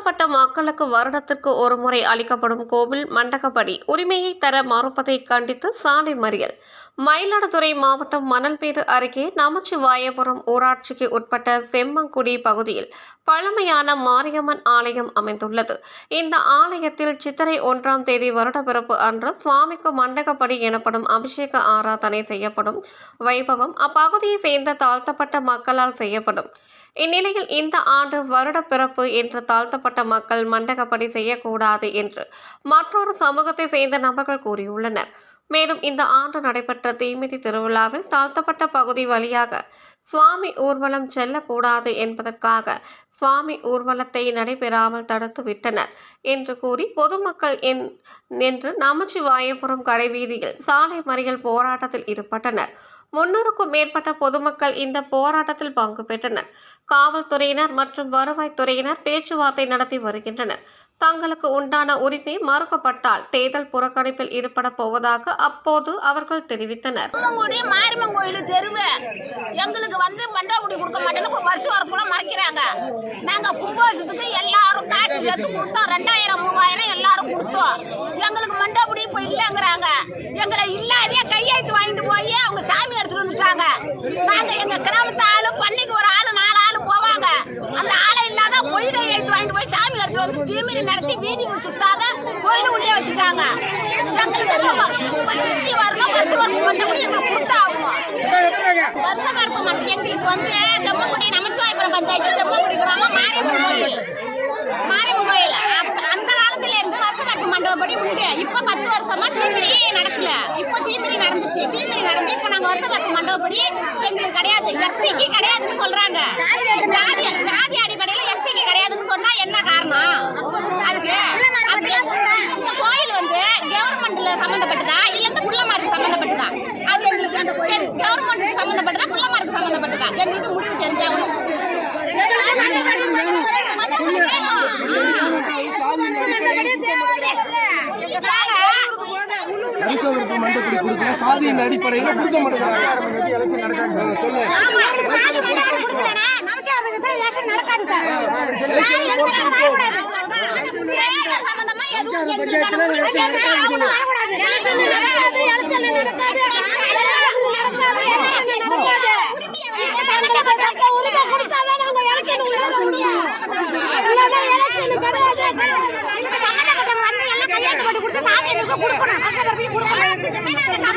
தாழ்த்தப்பட்ட மக்களுக்கு வருடத்திற்கு ஒரு முறை அளிக்கப்படும் கோவில் மண்டகப்படி உரிமையை தர மறுப்பதை கண்டித்து சாலை மறியல். மயிலாடுதுறை மாவட்டம் மணல்பேடு அருகே நமச்சிவாயபுரம் ஊராட்சிக்கு உட்பட்ட செம்மங்குடி பகுதியில் பழமையான மாரியம்மன் ஆலயம் அமைந்துள்ளது. இந்த ஆலயத்தில் சித்திரை ஒன்றாம் தேதி வருடப்பிறப்பு அன்று சுவாமிக்கு மண்டகப்படி எனப்படும் அபிஷேக ஆராதனை செய்யப்படும். வைபவம் அப்பகுதியை சேர்ந்த தாழ்த்தப்பட்ட மக்களால் செய்யப்படும். இந்நிலையில் இந்த ஆண்டு வருட பிறப்பு என்று தாழ்த்தப்பட்ட மக்கள் மண்டகப்படி செய்யக்கூடாது என்று மற்றொரு சமூகத்தை சேர்ந்த நபர்கள் கூறியுள்ளனர். மேலும் இந்த ஆண்டு நடைபெற்ற தீமிதி திருவிழாவில் தாழ்த்தப்பட்ட பகுதி வழியாக சுவாமி ஊர்வலம் செல்லக்கூடாது என்பதற்காக சுவாமி ஊர்வலத்தை நடைபெறாமல் தடுத்து விட்டனர் என்று கூறி பொதுமக்கள் என் என்று நமச்சிவாயபுரம் கடைவீதியில் சாலை மறியல் போராட்டத்தில் ஈடுபட்டனர். முன்னூறுக்கும் மேற்பட்ட பொதுமக்கள் இந்த போராட்டத்தில் பங்கு பெற்றனர். காவல்துறையினர் மற்றும் வருவாய்த்துறையினர் பேச்சுவார்த்தை நடத்தி வருகின்றனர். தங்களுக்கு உண்டான உரிமை மறுக்கப்பட்டால் தேர்தல் புறக்கணிப்பில் ஈடுபட போவதாக அப்போது அவர்கள் தெரிவித்தனர். குள்ளங்குடி மாரியம்மன் கோயில் தெருவு. எங்களுக்கு வந்து மண்டாக்குடி கொடுக்க மாட்டேன்னு வருஷம் வரப்புல மறைக்கிறாங்க. நாங்க கும்பாசத்துக்கு எல்லாரும் காசு சேர்த்து கொடுத்தோம். ரெண்டாயிரம் மூவாயிரம் எல்லாரும் கொடுத்தோம். எங்களுக்கு மண்டாக்குடி இப்போ இல்லைங்கிறாங்க. எங்களை இல்லாதே கையெழுத்து வாங்கிட்டு போய் அவங்க சாமி போறாங்க நாங்க எங்க கிராமத்து ஆளு பண்ணைக்கு ஒரு ஆளு நாலு ஆளு போவாங்க. அந்த ஆளை இல்லாத பொய் கையெழுத்து வாங்கிட்டு போய் சாமி எடுத்துட்டு வந்து தீமிரி நடத்தி வீதி சுத்தாத கோயில் உள்ளே வச்சுட்டாங்க. எங்களுக்கு வரணும் வருஷம் வரணும் எங்களுக்கு கொடுத்தாகும் எங்களுக்கு வந்து செம்மக்குடி நமச்சிவாயபுரம் பஞ்சாயத்து செம்மக்குடி கிராமம் மாரியம்மன் கோயில் மாரியம்மன் கோயில் அப்ப- அந்த காலத்துல இருந்து வருஷ வரப்பு மண்டபப்படி உண்டு இப்ப பத்து வருஷமா தீமிரி நடக்கல இப்ப தீமிரி நடந்துச்சு தீமிரி நடந்து இப்ப நாங்க வருஷ வரப்பு மண்டபப்படி எங்களுக்கு கிடையாது. எஸ்சிக்கு கிடையாதுன்னு சொல்றாங்க. ஜாதி ஜாதி அடிப்படையில எஸ்சிக்கு கிடையாதுன்னு சொன்னா என்ன காரணம்? அதுக்கு இந்த கோயில் வந்து கவர்மெண்ட்ல சம்பந்தப்பட்டதா? இல்ல இந்த புள்ளமாருக்கு சம்பந்தப்பட்டதா? அது எங்களுக்கு கவர்மெண்ட் சம்பந்தப்பட்டதா? புள்ளமாருக்கு சம்பந்தப்பட்டதா? எங்களுக்கு முடிவு அரசவருக்கு மண்டப்படி கொடுக்கணும். சாதியின் அடிப்படையில் கொடுக்க மாட்டேங்கிறாங்க. சொல்லு. நடக்காது